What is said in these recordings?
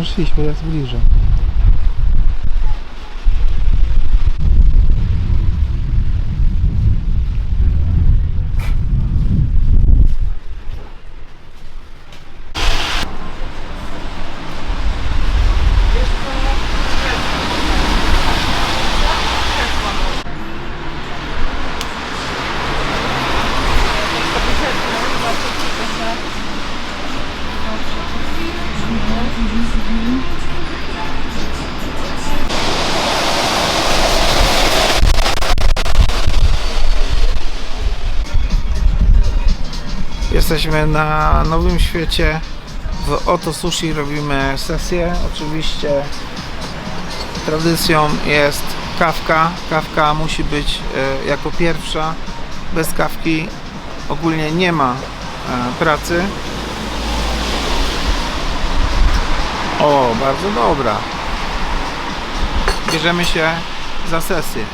Możesz iść, bo zbliżę. Jesteśmy na nowym świecie. W Oto Sushi robimy sesję. Oczywiście tradycją jest kawka. Kawka musi być e, jako pierwsza. Bez kawki ogólnie nie ma e, pracy. O, bardzo dobra. Bierzemy się za sesję.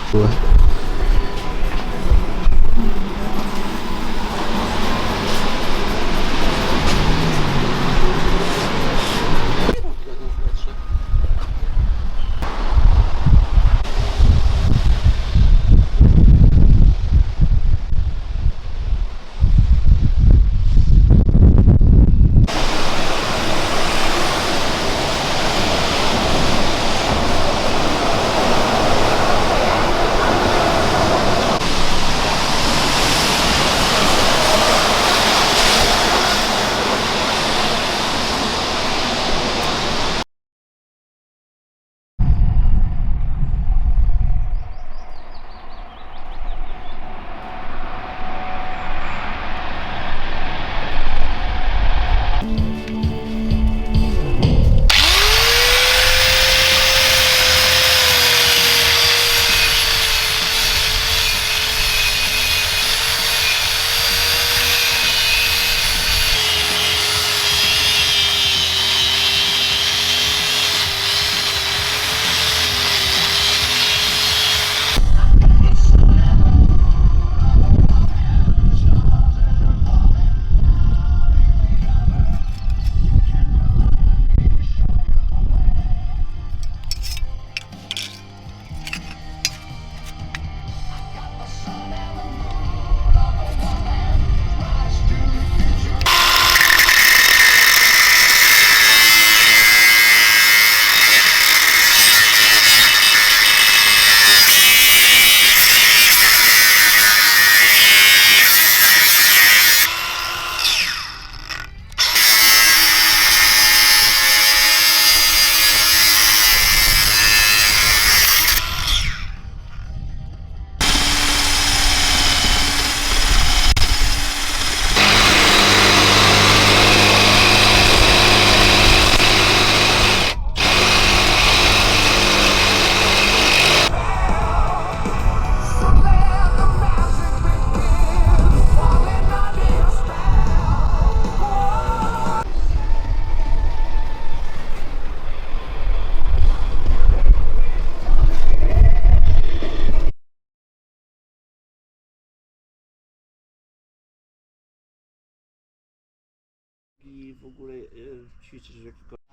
W ogóle y, ćwiczysz w jakikolwiek...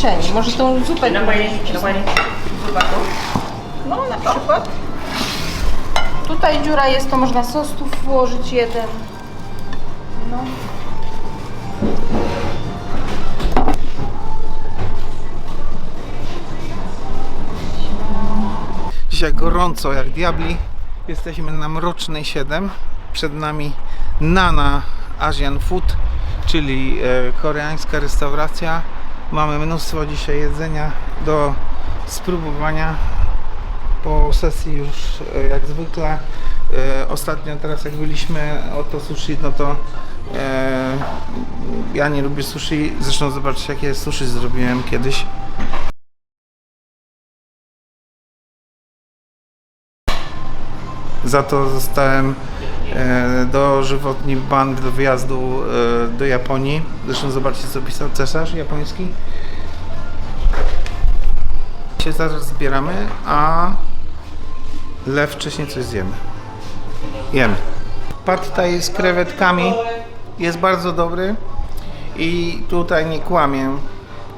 przestrzeni. Może tą zupę... Nobody. No, na przykład. Tutaj dziura jest, to można sos tu włożyć jeden. No. Dzisiaj gorąco jak diabli. Jesteśmy na Mrocznej 7. Przed nami Nana Asian Food, czyli e, koreańska restauracja. Mamy mnóstwo dzisiaj jedzenia do spróbowania. Po sesji już e, jak zwykle. E, ostatnio teraz jak byliśmy oto sushi, no to e, ja nie lubię sushi. Zresztą zobaczcie jakie sushi zrobiłem kiedyś. Za to zostałem dożywotni ban do wyjazdu e, do Japonii. Zresztą zobaczcie co pisał cesarz japoński. Się zaraz zbieramy, a lew wcześniej coś zjemy. Jemy. Pad thai z krewetkami jest bardzo dobry i tutaj nie kłamię.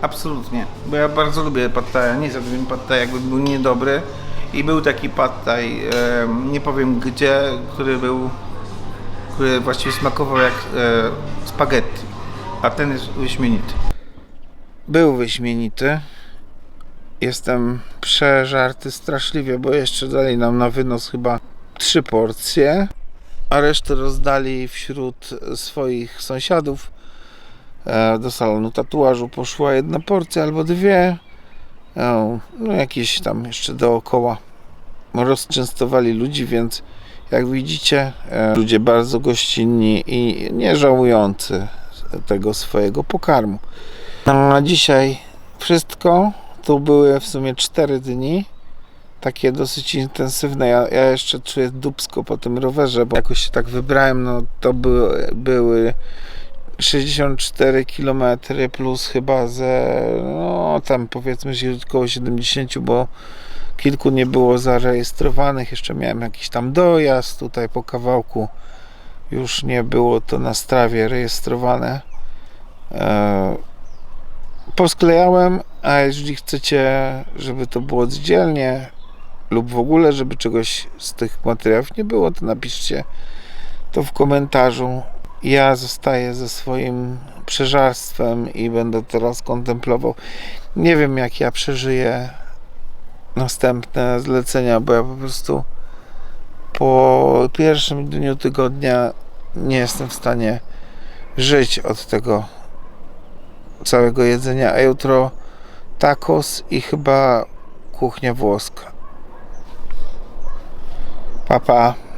Absolutnie, bo ja bardzo lubię pad thai. Nie zjadłbym pad thai jakby był niedobry. I był taki pad e, nie powiem gdzie, który był, który właściwie smakował jak e, spaghetti, a ten jest wyśmienity. Był wyśmienity. Jestem przeżarty straszliwie, bo jeszcze dali nam na wynos chyba trzy porcje, a resztę rozdali wśród swoich sąsiadów. E, Do salonu tatuażu poszła jedna porcja albo dwie. No jakieś tam jeszcze dookoła rozczęstowali ludzi, więc jak widzicie, e, ludzie bardzo gościnni i nie żałujący tego swojego pokarmu. No, na dzisiaj wszystko. Tu były w sumie 4 dni. Takie dosyć intensywne. Ja, ja jeszcze czuję dubsko po tym rowerze, bo jakoś się tak wybrałem. No to były, były 64 km plus chyba ze, no tam powiedzmy około 70, bo kilku nie było zarejestrowanych. Jeszcze miałem jakiś tam dojazd tutaj po kawałku. Już nie było to na strawie rejestrowane. E, posklejałem, a jeżeli chcecie, żeby to było oddzielnie lub w ogóle, żeby czegoś z tych materiałów nie było, to napiszcie to w komentarzu. Ja zostaję ze swoim przeżarstwem i będę teraz kontemplował. Nie wiem, jak ja przeżyję następne zlecenia, bo ja po prostu po pierwszym dniu tygodnia nie jestem w stanie żyć od tego całego jedzenia, a jutro tacos i chyba kuchnia włoska. Papa. Pa.